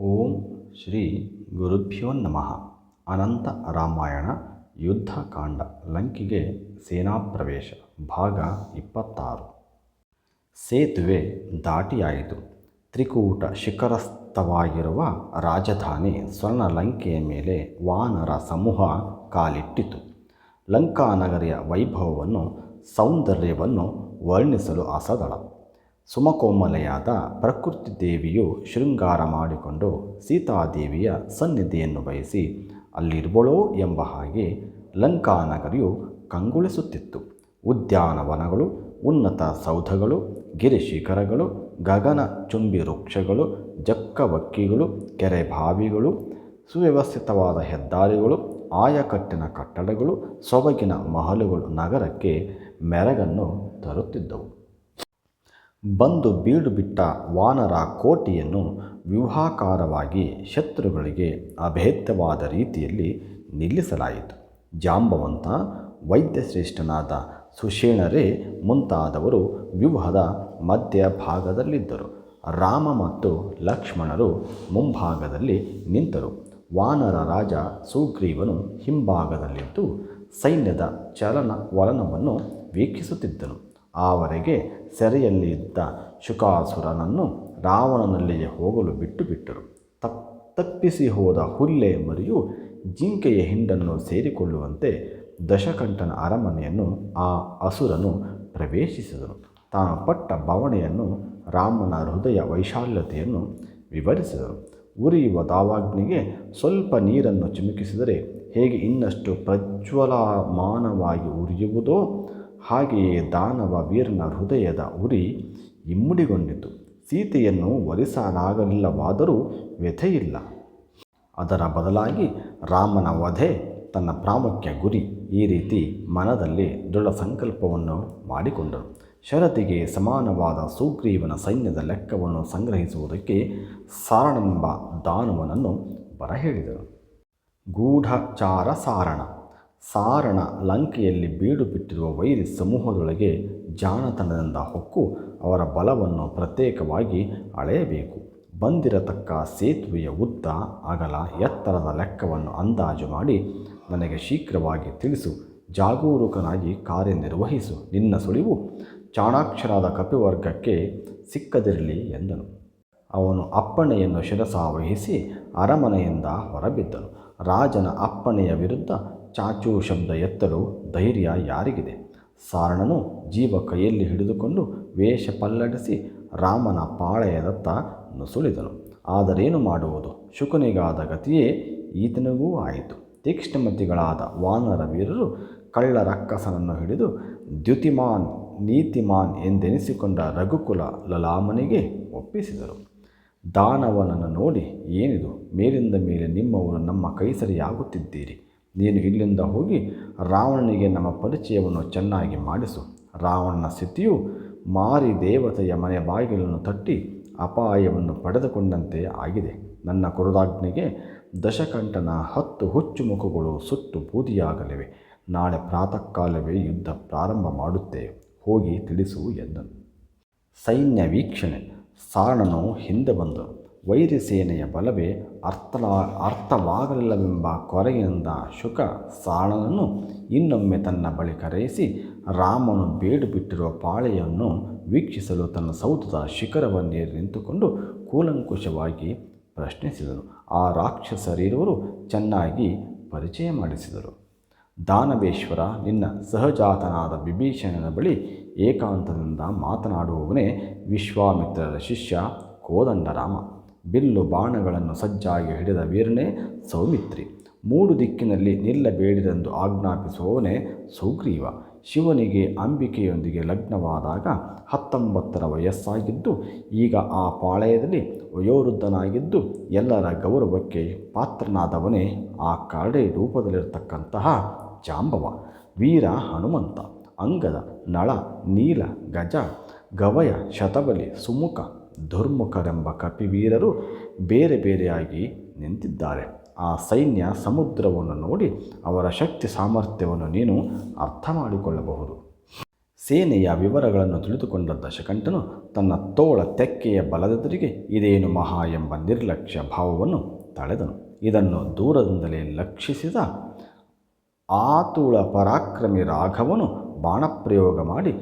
ಓಂ ಶ್ರೀ ಗುರುಭ್ಯೋ ನಮಃ. ಅನಂತ ರಾಮಾಯಣ ಯುದ್ಧಕಾಂಡ ಲಂಕೆಗೆ ಸೇನಾಪ್ರವೇಶ ಭಾಗ ಇಪ್ಪತ್ತಾರು. ಸೇತುವೆ ದಾಟಿಯಾಯಿತು. ತ್ರಿಕೂಟ ಶಿಖರಸ್ಥವಾಗಿರುವ ರಾಜಧಾನಿ ಸ್ವರ್ಣ ಲಂಕೆಯ ಮೇಲೆ ವಾನರ ಸಮೂಹ ಕಾಲಿಟ್ಟಿತು. ಲಂಕಾನಗರಿಯ ವೈಭವವನ್ನು, ಸೌಂದರ್ಯವನ್ನು ವರ್ಣಿಸಲು ಅಸದಳ. ಸುಮಕೋಮಲೆಯಾದ ಪ್ರಕೃತಿ ದೇವಿಯು ಶೃಂಗಾರ ಮಾಡಿಕೊಂಡು ಸೀತಾದೇವಿಯ ಸನ್ನಿಧಿಯನ್ನು ಬಯಸಿ ಅಲ್ಲಿರುವಳೋ ಎಂಬ ಹಾಗೆ ಲಂಕಾನಗರಿಯು ಕಂಗೊಳಿಸುತ್ತಿತ್ತು. ಉದ್ಯಾನವನಗಳು ಉನ್ನತ ಸೌಧಗಳು, ಗಿರಿಶಿಖರಗಳು, ಗಗನ ಚುಂಬಿ ವೃಕ್ಷಗಳು ಜಕ್ಕವಕ್ಕಿಗಳು ಕೆರೆ ಬಾವಿಗಳು, ಸುವ್ಯವಸ್ಥಿತವಾದ ಹೆದ್ದಾರಿಗಳು, ಆಯಕಟ್ಟಿನ ಕಟ್ಟಡಗಳು, ಸೊಬಗಿನ ಮಹಲುಗಳು ನಗರಕ್ಕೆ ಮೆರಗನ್ನು ತರುತ್ತಿದ್ದವು. ಬಂದು ಬೀಡು ಬಿಟ್ಟ ವಾನರ ಕೋಟೆಯನ್ನು ವ್ಯೂಹಾಕಾರವಾಗಿ ಶತ್ರುಗಳಿಗೆ ಅಭೇದ್ಯವಾದ ರೀತಿಯಲ್ಲಿ ನಿಲ್ಲಿಸಲಾಯಿತು. ಜಾಂಬವಂತ, ವೈದ್ಯಶ್ರೇಷ್ಠನಾದ ಸುಷೇಣರೇ ಮುಂತಾದವರು ವ್ಯೂಹದ ಮಧ್ಯಭಾಗದಲ್ಲಿದ್ದರು. ರಾಮ ಮತ್ತು ಲಕ್ಷ್ಮಣರು ಮುಂಭಾಗದಲ್ಲಿ ನಿಂತರು. ವಾನರ ರಾಜ ಸುಗ್ರೀವನು ಹಿಂಭಾಗದಲ್ಲಿದ್ದು ಸೈನ್ಯದ ಚಲನವಲನವನ್ನು ವೀಕ್ಷಿಸುತ್ತಿದ್ದನು. ಆವರೆಗೆ ಸೆರೆಯಲ್ಲಿ ಇದ್ದ ಶುಕಾಸುರನನ್ನು ರಾವಣನಲ್ಲಿಯೇ ಹೋಗಲು ಬಿಟ್ಟು ಬಿಟ್ಟರು ತಪ್, ತಪ್ಪಿಸಿ ಹೋದ ಹುಲ್ಲೆ ಮರಿಯು ಜಿಂಕೆಯ ಹಿಂಡನ್ನು ಸೇರಿಕೊಳ್ಳುವಂತೆ ದಶಕಂಠನ ಅರಮನೆಯನ್ನು ಆ ಅಸುರನು ಪ್ರವೇಶಿಸಿದನು. ತಾನು ಪಟ್ಟ ಬವಣೆಯನ್ನು ರಾಮನ ಹೃದಯ ವೈಶಾಲ್ಯತೆಯನ್ನು ವಿವರಿಸಿದರು ಉರಿಯುವ ದಾವಾಗ್ನಿಗೆ ಸ್ವಲ್ಪ ನೀರನ್ನು ಚಿಮುಕಿಸಿದರೆ ಹೇಗೆ ಇನ್ನಷ್ಟು ಪ್ರಜ್ವಲಮಾನವಾಗಿ ಉರಿಯುವುದೋ ಹಾಗೆಯೇ ದಾನವ ವೀರನ ಹೃದಯದ ಉರಿ ಇಮ್ಮಡಿಗೊಂಡಿತು. ಸೀತೆಯನ್ನು ಒಲಿಸಲಾಗಲಿಲ್ಲವಾದರೂ ವ್ಯಥೆಯಿಲ್ಲ. ಅದರ ಬದಲಾಗಿ ರಾಮನ ವಧೆ ತನ್ನ ಪ್ರಾಮುಖ್ಯ ಗುರಿ ಈ ರೀತಿ ಮನದಲ್ಲಿ ದೃಢ ಸಂಕಲ್ಪವನ್ನು ಮಾಡಿಕೊಂಡರು. ಶರತಿಗೆ ಸಮಾನವಾದ ಸುಗ್ರೀವನ ಸೈನ್ಯದ ಲೆಕ್ಕವನ್ನು ಸಂಗ್ರಹಿಸುವುದಕ್ಕೆ ಸಾರಣನೆಂಬ ದಾನವನನ್ನು ಬರಹೇಳಿದರು ಗೂಢಚಾರ ಸಾರಣ ಸಾರಣ ಲಂಕೆಯಲ್ಲಿ ಬೀಡು ಬಿಟ್ಟಿರುವ ವೈರಿ ಸಮೂಹದೊಳಗೆ ಜಾಣತನದಿಂದ ಹೊಕ್ಕು ಅವರ ಬಲವನ್ನು ಪ್ರತ್ಯೇಕವಾಗಿ ಅಳೆಯಬೇಕು. ಬಂದಿರತಕ್ಕ ಸೇತುವೆಯ ಉದ್ದ ಅಗಲ ಎತ್ತರದ ಲೆಕ್ಕವನ್ನು ಅಂದಾಜು ಮಾಡಿ ನನಗೆ ಶೀಘ್ರವಾಗಿ ತಿಳಿಸು. ಜಾಗರೂಕನಾಗಿ ಕಾರ್ಯನಿರ್ವಹಿಸು. ನಿನ್ನ ಸುಳಿವು ಚಾಣಾಕ್ಷರಾದ ಕಪಿವರ್ಗಕ್ಕೆ ಸಿಕ್ಕದಿರಲಿ ಎಂದನು. ಅವನು ಅಪ್ಪಣೆಯನ್ನು ಶಿರಸಾವಹಿಸಿ ಅರಮನೆಯಿಂದ ಹೊರಬಿದ್ದನು. ರಾಜನ ಅಪ್ಪಣೆಯ ವಿರುದ್ಧ ಚಾಚು ಶಬ್ದ ಎತ್ತಲು ಧೈರ್ಯ ಯಾರಿಗಿದೆ? ಸಾರಣನು ಜೀವ ಕೈಯಲ್ಲಿ ಹಿಡಿದುಕೊಂಡು ವೇಷ ಪಲ್ಲಡಿಸಿ ರಾಮನ ಪಾಳೆಯದತ್ತ ನುಸುಳಿದನು. ಆದರೇನು ಮಾಡುವುದು? ಶುಕನಿಗಾದ ಗತಿಯೇ ಈತನಿಗೂ ಆಯಿತು. ತೀಕ್ಷ್ಣಮತಿಗಳಾದ ವಾನರ ವೀರರು ಕಳ್ಳ ರಕ್ಕಸನನ್ನು ಹಿಡಿದು ದ್ಯುತಿಮಾನ್, ನೀತಿಮಾನ್ ಎಂದೆನಿಸಿಕೊಂಡ ರಘುಕುಲ ಲಲಾಮನಿಗೆ ಒಪ್ಪಿಸಿದರು. ದಾನವನನ್ನು ನೋಡಿ ಏನಿದು? ಮೇಲಿಂದ ಮೇಲೆ ನಿಮ್ಮವರು ನಮ್ಮ ಕೈಸರಿಯಾಗುತ್ತಿದ್ದೀರಿ. ನೀನು ಇಲ್ಲಿಂದ ಹೋಗಿ ರಾವಣನಿಗೆ ನಮ್ಮ ಪರಿಚಯವನ್ನು ಚೆನ್ನಾಗಿ ಮಾಡಿಸು. ರಾವಣನ ಸ್ಥಿತಿಯು ಮಾರಿ ದೇವತೆಯ ಮನೆ ಬಾಗಿಲನ್ನು ತಟ್ಟಿ ಅಪಾಯವನ್ನು ಪಡೆದುಕೊಂಡಂತೆ ಆಗಿದೆ. ನನ್ನ ಕುರುದಾಜ್ಞೆಗೆ ದಶಕಂಠನ ಹತ್ತು ಹುಚ್ಚು ಮುಖಗಳು ಸುಟ್ಟು ಬೂದಿಯಾಗಲಿವೆ. ನಾಳೆ ಪ್ರಾತಃ ಕಾಲವೇ ಯುದ್ಧ ಪ್ರಾರಂಭ ಮಾಡುತ್ತೇವೆ ಹೋಗಿ ತಿಳಿಸು ಎಂದನು. ಸೈನ್ಯ ವೀಕ್ಷಣೆ. ಸಾರಣನು ಹಿಂದೆ ಬಂದನು. ವೈರಿ ಸೇನೆಯ ಬಲವೇ ಅರ್ಥವಾ ಅರ್ಥವಾಗಲಿಲ್ಲವೆಂಬ ಕೊರೆಯಿಂದ ಶುಕ ಸಾಳನನ್ನು ಇನ್ನೊಮ್ಮೆ ತನ್ನ ಬಳಿ ಕರೆಯಿಸಿ ರಾಮನು ಬೇಡು ಬಿಟ್ಟಿರುವ ಪಾಳೆಯನ್ನು ವೀಕ್ಷಿಸಲು ತನ್ನ ಸೌಧದ ಶಿಖರವನ್ನೇ ನಿಂತುಕೊಂಡು ಕೂಲಂಕುಷವಾಗಿ ಪ್ರಶ್ನಿಸಿದನು. ಆ ರಾಕ್ಷಸರಿರುವರು ಚೆನ್ನಾಗಿ ಪರಿಚಯ ಮಾಡಿಸಿದರು. ದಾನವೇಶ್ವರ, ನಿನ್ನ ಸಹಜಾತನಾದ ವಿಭೀಷಣನ ಬಳಿ ಏಕಾಂತದಿಂದ ಮಾತನಾಡುವವನೇ ವಿಶ್ವಾಮಿತ್ರರ ಶಿಷ್ಯ ಕೋದಂಡರಾಮ. ಬಿಲ್ಲು ಬಾಣಗಳನ್ನು ಸಜ್ಜಾಗಿ ಹಿಡಿದ ವೀರನೇ ಸೌಮಿತ್ರಿ. ಮೂಡು ದಿಕ್ಕಿನಲ್ಲಿ ನಿಲ್ಲಬೇಡಿದೆಂದು ಆಜ್ಞಾಪಿಸುವವನೇ ಸುಗ್ರೀವ. ಶಿವನಿಗೆ ಅಂಬಿಕೆಯೊಂದಿಗೆ ಲಗ್ನವಾದಾಗ ಹತ್ತೊಂಬತ್ತರ ವಯಸ್ಸಾಗಿದ್ದು, ಈಗ ಆ ಪಾಳಯದಲ್ಲಿ ವಯೋವೃದ್ಧನಾಗಿದ್ದು, ಎಲ್ಲರ ಗೌರವಕ್ಕೆ ಪಾತ್ರನಾದವನೇ ಆ ಕರಡೆ ರೂಪದಲ್ಲಿರತಕ್ಕಂತಹ ಜಾಂಬವ. ವೀರ ಹನುಮಂತ, ಅಂಗದ ನಳ, ನೀಲ, ಗಜ, ಗವಯ, ಶತಬಲಿ, ಸುಮುಖ ದುರ್ಮುಖರೆಂಬ ಕಪಿವೀರರು ಬೇರೆ ಬೇರೆಯಾಗಿ ನಿಂತಿದ್ದಾರೆ. ಆ ಸೈನ್ಯ ಸಮುದ್ರವನ್ನು ನೋಡಿ ಅವರ ಶಕ್ತಿ ಸಾಮರ್ಥ್ಯವನ್ನು ನೀನು ಅರ್ಥ ಮಾಡಿಕೊಳ್ಳಬಹುದು ಸೇನೆಯ ವಿವರಗಳನ್ನು ತಿಳಿದುಕೊಂಡ ದಶಕಂಠನು ತನ್ನ ತೋಳ ತೆಕ್ಕೆಯ ಬಲದೆದುರಿಗೆ ಇದೇನು ಮಹಾ ಎಂಬ ನಿರ್ಲಕ್ಷ್ಯ ಭಾವವನ್ನು ತಳೆದನು. ಇದನ್ನು ದೂರದಿಂದಲೇ ಲಕ್ಷಿಸಿದ ಆತುಳ ಪರಾಕ್ರಮಿ ರಾಘವನು ಬಾಣಪ್ರಯೋಗ ಮಾಡಿ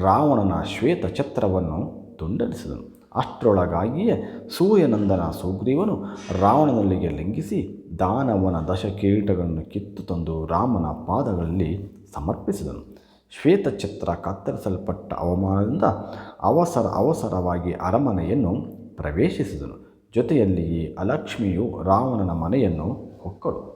ರಾವಣನ ಶ್ವೇತ ಛತ್ರವನ್ನು ತುಂಡರಿಸಿದನು. ಅಷ್ಟರೊಳಗಾಗಿಯೇ ಸೂರ್ಯನಂದನ ಸುಗ್ರೀವನು ರಾವಣನಲ್ಲಿಗೆ ಲಿಂಗಿಸಿ ದಾನವನ ದಶಕೀಟಗಳನ್ನು ಕಿತ್ತು ತಂದು ರಾಮನ ಪಾದಗಳಲ್ಲಿ ಸಮರ್ಪಿಸಿದನು. ಶ್ವೇತಛತ್ರ ಕತ್ತರಿಸಲ್ಪಟ್ಟ ಅವಮಾನದಿಂದ ಅವಸರ ಅವಸರವಾಗಿ ಅರಮನೆಯನ್ನು ಪ್ರವೇಶಿಸಿದನು. ಜೊತೆಯಲ್ಲಿಯೇ ಅಲಕ್ಷ್ಮಿಯು ರಾವಣನ ಮನೆಯನ್ನು ಹೊಕ್ಕಳು.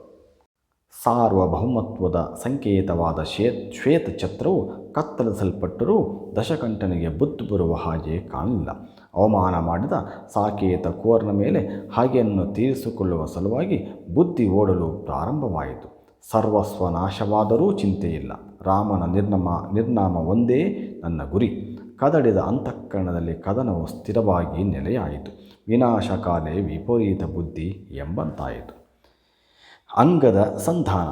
ಸಾರ್ವಭೌಮತ್ವದ ಸಂಕೇತವಾದ ಶ್ವೇತ ಶ್ವೇತಛತ್ರವು ಕತ್ತಲಿಸಲ್ಪಟ್ಟರೂ ದಶಕಂಠನಿಗೆ ಬುದ್ಧಿ ಬರುವ ಹಾಗೆ ಕಾಣಲಿಲ್ಲ. ಅವಮಾನ ಮಾಡಿದ ಸಾಕೇತ ಕೋರ್ನ ಮೇಲೆ ಹಾಗೆಯನ್ನು ತೀರಿಸಿಕೊಳ್ಳುವ ಸಲುವಾಗಿ ಬುದ್ಧಿ ಓಡಲು ಪ್ರಾರಂಭವಾಯಿತು. ಸರ್ವಸ್ವ ನಾಶವಾದರೂ ಚಿಂತೆಯಿಲ್ಲ. ರಾಮನ ನಿರ್ನಾಮ ನಿರ್ನಾಮ ಒಂದೇ ನನ್ನ ಗುರಿ. ಕದಡಿದ ಅಂತಃಕರಣದಲ್ಲಿ ಕದನವು ಸ್ಥಿರವಾಗಿ ನೆಲೆಯಾಯಿತು. ವಿನಾಶಕಾಲೇ ವಿಪರೀತ ಬುದ್ಧಿ ಎಂಬಂತಾಯಿತು. ಅಂಗದ ಸಂಧಾನ.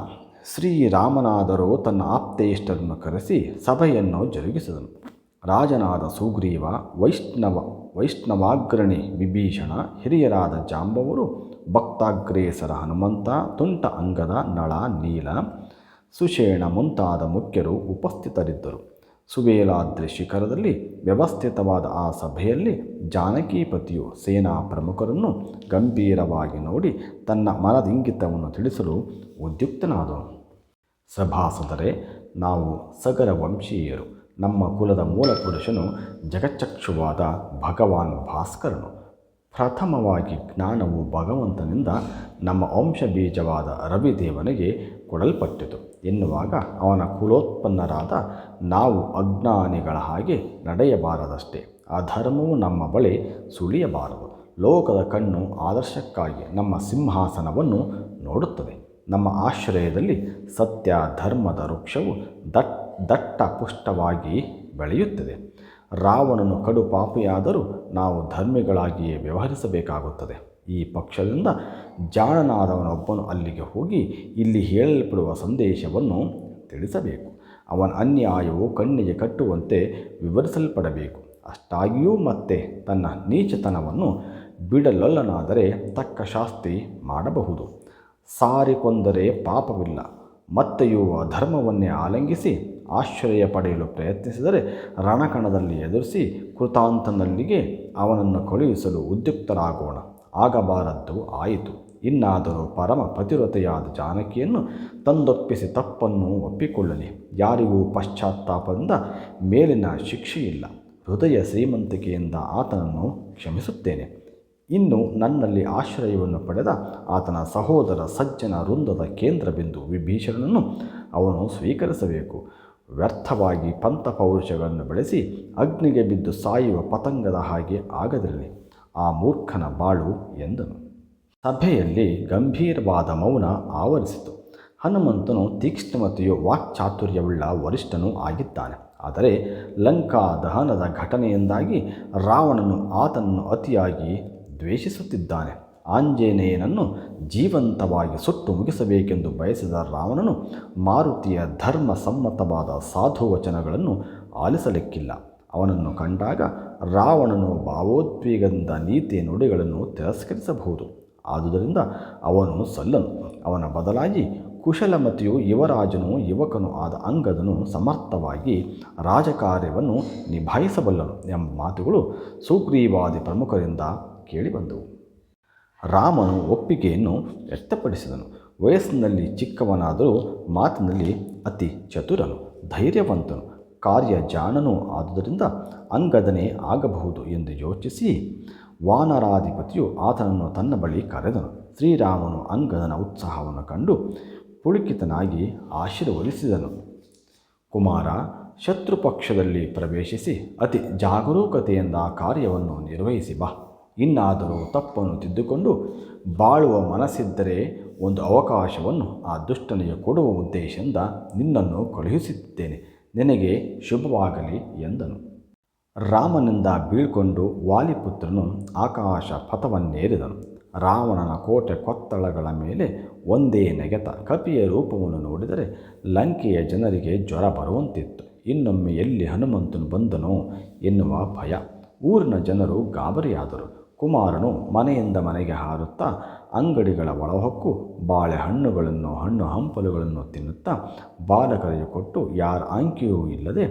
ಶ್ರೀರಾಮನಾದರೂ ತನ್ನ ಆಪ್ತೇಷ್ಟರನ್ನು ಕರೆಸಿ ಸಭೆಯನ್ನು ಜರುಗಿಸಿದನು. ರಾಜನಾದ ಸುಗ್ರೀವ, ವೈಷ್ಣವ, ವೈಷ್ಣವಾಗ್ರಣಿ ವಿಭೀಷಣ, ಹಿರಿಯರಾದ ಜಾಂಬವರು, ಭಕ್ತಾಗ್ರೇಸರ ಹನುಮಂತ, ತುಂಟ ಅಂಗದ ನಳ ನೀಲ, ಸುಷೇಣ ಮುಂತಾದ ಮುಖ್ಯರು ಉಪಸ್ಥಿತರಿದ್ದರು. ಸುವೇಲಾದ್ರಿ ಶಿಖರದಲ್ಲಿ ವ್ಯವಸ್ಥಿತವಾದ ಆ ಸಭೆಯಲ್ಲಿ ಜಾನಕೀಪತಿಯು ಸೇನಾ ಪ್ರಮುಖರನ್ನು ಗಂಭೀರವಾಗಿ ನೋಡಿ ತನ್ನ ಮನದಿಂಗಿತವನ್ನು ತಿಳಿಸಲು ಉದ್ಯುಕ್ತನಾದನು. ಸಭಾಸದರೇ, ನಾವು ಸಗರ ವಂಶೀಯರು. ನಮ್ಮ ಕುಲದ ಮೂಲ ಪುರುಷನು ಜಗಚ್ಚಕ್ಷುವಾದ ಭಗವಾನ್ ಭಾಸ್ಕರನು. ಪ್ರಥಮವಾಗಿ ಜ್ಞಾನವು ಭಗವಂತನಿಂದ ನಮ್ಮ ವಂಶಬೀಜವಾದ ರವಿದೇವನಿಗೆ ಕೊಡಲ್ಪಟ್ಟಿತು. ಎನ್ನುವಾಗ ಅವನ ಕುಲೋತ್ಪನ್ನರಾದ ನಾವು ಅಜ್ಞಾನಿಗಳ ಹಾಗೆ ನಡೆಯಬಾರದಷ್ಟೇ. ಅಧರ್ಮವು ನಮ್ಮ ಬಳಿ ಸುಳಿಯಬಾರದು. ಲೋಕದ ಕಣ್ಣು ಆದರ್ಶಕ್ಕಾಗಿ ನಮ್ಮ ಸಿಂಹಾಸನವನ್ನು ನೋಡುತ್ತದೆ. ನಮ್ಮ ಆಶ್ರಯದಲ್ಲಿ ಸತ್ಯ, ಧರ್ಮದ ವೃಕ್ಷವು ದಟ್, ದಟ್ಟ ಪುಷ್ಟವಾಗಿ ಬೆಳೆಯುತ್ತದೆ. ರಾವಣನು ಕಡು ಪಾಪಿಯಾದರೂ ನಾವು ಧರ್ಮಿಗಳಾಗಿಯೇ ವ್ಯವಹರಿಸಬೇಕಾಗುತ್ತದೆ. ಈ ಪಕ್ಷದಿಂದ ಜಾಣನಾದವನೊಬ್ಬನು ಅಲ್ಲಿಗೆ ಹೋಗಿ ಇಲ್ಲಿ ಹೇಳಲ್ಪಡುವ ಸಂದೇಶವನ್ನು ತಿಳಿಸಬೇಕು. ಅವನ ಅನ್ಯಾಯವು ಕಣ್ಣಿಗೆ ಕಟ್ಟುವಂತೆ ವಿವರಿಸಲ್ಪಡಬೇಕು. ಅಷ್ಟಾಗಿಯೂ ಮತ್ತೆ ತನ್ನ ನೀಚತನವನ್ನು ಬಿಡಲೊಲ್ಲನಾದರೆ ತಕ್ಕ ಶಾಸ್ತಿ ಮಾಡಬಹುದು. ಸಾರಿಕೊಂದರೆ ಪಾಪವಿಲ್ಲ. ಮತ್ತೆಯೂ ಧರ್ಮವನ್ನೇ ಆಲಂಗಿಸಿ ಆಶ್ರಯ ಪಡೆಯಲು ಪ್ರಯತ್ನಿಸಿದರೆ ರಣಕಣದಲ್ಲಿ ಎದುರಿಸಿ ಕೃತಾಂತನಲ್ಲಿಗೆ ಅವನನ್ನು ಕಳುಹಿಸಲು ಉದ್ಯುಕ್ತರಾಗೋಣ. ಆಗಬಾರದ್ದು, ಆಯಿತು. ಇನ್ನಾದರೂ ಪರಮ ಪತಿವ್ರತೆಯಾದ ಜಾನಕಿಯನ್ನು ತಂದೊಪ್ಪಿಸಿ ತಪ್ಪನ್ನು ಒಪ್ಪಿಕೊಳ್ಳಲಿ. ಯಾರಿಗೂ ಪಶ್ಚಾತ್ತಾಪದಿಂದ ಮೇಲಿನ ಶಿಕ್ಷೆಯಿಲ್ಲ. ಹೃದಯ ಶ್ರೀಮಂತಿಕೆಯಿಂದ ಆತನನ್ನು ಕ್ಷಮಿಸುತ್ತೇನೆ. ಇನ್ನು ನನ್ನಲ್ಲಿ ಆಶ್ರಯವನ್ನು ಪಡೆದ ಆತನ ಸಹೋದರ ಸಜ್ಜನ ವೃಂದದ ಕೇಂದ್ರ ಬಿಂದು ವಿಭೀಷಣನನ್ನು ಅವನು ಸ್ವೀಕರಿಸಬೇಕು. ವ್ಯರ್ಥವಾಗಿ ಪಂಥ ಪೌರುಷಗಳನ್ನು ಬಳಸಿ ಅಗ್ನಿಗೆ ಬಿದ್ದು ಸಾಯುವ ಪತಂಗದ ಹಾಗೆ ಆಗದಿರಲಿ. ಆ ಮೂರ್ಖನ ಬಾಳು ಎಂದನು. ಸಭೆಯಲ್ಲಿ ಗಂಭೀರವಾದ ಮೌನ ಆವರಿಸಿತು. ಹನುಮಂತನು ತೀಕ್ಷ್ಣಮತೆಯು ವಾಕ್ಚಾತುರ್ಯವುಳ್ಳ ವರಿಷ್ಠನೂ ಆಗಿದ್ದಾನೆ. ಆದರೆ ಲಂಕಾ ದಹನದ ಘಟನೆಯಿಂದಾಗಿ ರಾವಣನು ಆತನನ್ನು ಅತಿಯಾಗಿ ದ್ವೇಷಿಸುತ್ತಿದ್ದಾನೆ. ಆಂಜನೇಯನನ್ನು ಜೀವಂತವಾಗಿ ಸುಟ್ಟು ಮುಗಿಸಬೇಕೆಂದು ಬಯಸಿದ ರಾವಣನು ಮಾರುತಿಯ ಧರ್ಮ ಸಮ್ಮತವಾದ ಸಾಧುವಚನಗಳನ್ನು ಆಲಿಸಲಿಕ್ಕಿಲ್ಲ. ಅವನನ್ನು ಕಂಡಾಗ ರಾವಣನು ಭಾವೋದ್ವೇಗದಿಂದ ನೀತಿ ನುಡಿಗಳನ್ನು ತಿರಸ್ಕರಿಸಬಹುದು. ಆದುದರಿಂದ ಅವನು ಸಲ್ಲನು. ಅವನ ಬದಲಾಗಿ ಕುಶಲಮತಿಯು ಯುವರಾಜನು ಯುವಕನು ಆದ ಅಂಗದನು ಸಮರ್ಥವಾಗಿ ರಾಜಕಾರ್ಯವನ್ನು ನಿಭಾಯಿಸಬಲ್ಲನು ಎಂಬ ಮಾತುಗಳು ಸುಗ್ರೀವಾದಿ ಪ್ರಮುಖರಿಂದ ಕೇಳಿಬಂದವು. ರಾಮನು ಒಪ್ಪಿಗೆಯನ್ನು ವ್ಯಕ್ತಪಡಿಸಿದನು. ವಯಸ್ಸಿನಲ್ಲಿ ಚಿಕ್ಕವನಾದರೂ ಮಾತಿನಲ್ಲಿ ಅತಿ ಚತುರನು, ಧೈರ್ಯವಂತನು. ಕಾರ್ಯಜಾಣನೂ ಆದುದರಿಂದ ಅಂಗದನೇ ಆಗಬಹುದು ಎಂದು ಯೋಚಿಸಿ ವಾನರಾಧಿಪತಿಯು ಆತನನ್ನು ತನ್ನ ಬಳಿ ಕರೆದನು. ಶ್ರೀರಾಮನು ಅಂಗದನ ಉತ್ಸಾಹವನ್ನು ಕಂಡು ಪುಳುಕಿತನಾಗಿ ಆಶೀರ್ವದಿಸಿದನು. ಕುಮಾರ ಶತ್ರುಪಕ್ಷದಲ್ಲಿ ಪ್ರವೇಶಿಸಿ ಅತಿ ಜಾಗರೂಕತೆಯಿಂದ ಕಾರ್ಯವನ್ನು ನಿರ್ವಹಿಸಿ ಬಾ. ಇನ್ನಾದರೂ ತಪ್ಪನ್ನು ತಿದ್ದುಕೊಂಡು ಬಾಳುವ ಮನಸ್ಸಿದ್ದರೆ ಒಂದು ಅವಕಾಶವನ್ನು ಆ ದುಷ್ಟನಿಗೆ ಕೊಡುವ ಉದ್ದೇಶದಿಂದ ನಿನ್ನನ್ನು ಕಳುಹಿಸುತ್ತಿದ್ದೇನೆ ನಿನಗೆ ಶುಭವಾಗಲಿ ಎಂದನು. ರಾಮನಿಂದ ಬೀಳ್ಕೊಂಡು ವಾಲಿಪುತ್ರನು ಆಕಾಶ ಪಥವನ್ನೇರಿದನು ರಾವಣನ ಕೋಟೆ ಕೊತ್ತಳಗಳ ಮೇಲೆ ಒಂದೇ ನೆಗೆತ ಕಪಿಯ ರೂಪವನ್ನು ನೋಡಿದರೆ ಲಂಕೆಯ ಜನರಿಗೆ ಜ್ವರ ಬರುವಂತಿತ್ತು. ಇನ್ನೊಮ್ಮೆ ಎಲ್ಲಿ ಹನುಮಂತನು ಬಂದನೋ ಎನ್ನುವ ಭಯ. ಊರಿನ ಜನರು ಗಾಬರಿಯಾದರು. ಕುಮಾರನು ಮನೆಯಿಂದ ಮನೆಗೆ ಹಾರುತ್ತಾ ಅಂಗಡಿಗಳ ಒಳಹೊಕ್ಕು ಬಾಳೆಹಣ್ಣುಗಳನ್ನು, ಹಣ್ಣು ಹಂಪಲುಗಳನ್ನು ತಿನ್ನುತ್ತಾ ಬಾಲಕರಿಗೆ ಕೊಟ್ಟು ಯಾರ ಅಂಕಿಯೂ ಇಲ್ಲದೆ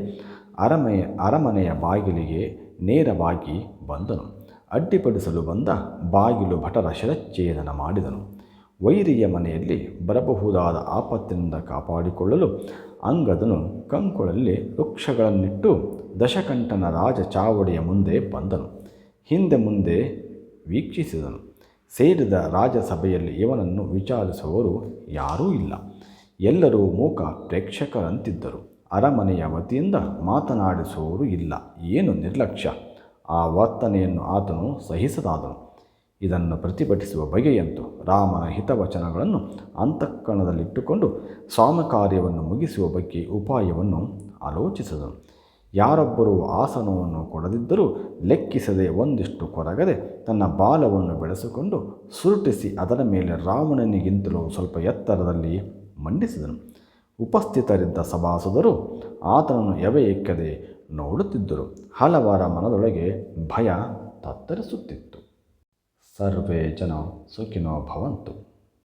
ಅರಮೆಯ ಅರಮನೆಯ ಬಾಗಿಲಿಗೆ ನೇರವಾಗಿ ಬಂದನು. ಅಡ್ಡಿಪಡಿಸಲು ಬಂದ ಬಾಗಿಲು ಭಟರ ಶಿರಚ್ಛೇದನ ಮಾಡಿದನು. ವೈರಿಯ ಮನೆಯಲ್ಲಿ ಬರಬಹುದಾದ ಆಪತ್ತಿನಿಂದ ಕಾಪಾಡಿಕೊಳ್ಳಲು ಅಂಗದನು ಕಂಕುಳಲ್ಲಿ ವೃಕ್ಷಗಳನ್ನಿಟ್ಟು ದಶಕಂಠನ ರಾಜ ಚಾವಡಿಯ ಮುಂದೆ ಬಂದನು. ಹಿಂದೆ ಮುಂದೆ ವೀಕ್ಷಿಸಿದನು. ಸೇರಿದ ರಾಜಸಭೆಯಲ್ಲಿ ಇವನನ್ನು ವಿಚಾರಿಸುವವರು ಯಾರೂ ಇಲ್ಲ. ಎಲ್ಲರೂ ಮೂಕ ಪ್ರೇಕ್ಷಕರಂತಿದ್ದರು. ಅರಮನೆಯ ವತಿಯಿಂದ ಮಾತನಾಡಿಸುವವರು ಇಲ್ಲ. ಏನು ನಿರ್ಲಕ್ಷ್ಯ? ಆ ವರ್ತನೆಯನ್ನು ಆತನು ಸಹಿಸದಾದನು. ಇದನ್ನು ಪ್ರತಿಭಟಿಸುವ ಬಗೆಯಂತೂ ರಾಮನ ಹಿತವಚನಗಳನ್ನು ಅಂತಃಕರಣದಲ್ಲಿಟ್ಟುಕೊಂಡು ಸ್ವಾಮಕಾರ್ಯವನ್ನು ಮುಗಿಸುವ ಬಗ್ಗೆ ಉಪಾಯವನ್ನು ಆಲೋಚಿಸಿದನು. ಯಾರೊಬ್ಬರೂ ಆಸನವನ್ನು ಕೊಡದಿದ್ದರೂ ಲೆಕ್ಕಿಸದೆ ಒಂದಿಷ್ಟು ಕೊರಗದೆ ತನ್ನ ಬಾಲವನ್ನು ಬೆಳೆಸಿಕೊಂಡು ಸುರುಟಿಸಿ ಅದರ ಮೇಲೆ ರಾವಣನಿಗಿಂತಲೂ ಸ್ವಲ್ಪ ಎತ್ತರದಲ್ಲಿ ಮಂಡಿಸಿದನು. ಉಪಸ್ಥಿತರಿದ್ದ ಸಭಾಸದರು ಆತನನ್ನು ಎವೆ ಎಕ್ಕದೆ ನೋಡುತ್ತಿದ್ದರು. ಹಲವರ ಮನದೊಳಗೆ ಭಯ ತತ್ತರಿಸುತ್ತಿತ್ತು. ಸರ್ವೇ ಜನ ಸುಖಿನೋ ಭವಂತು.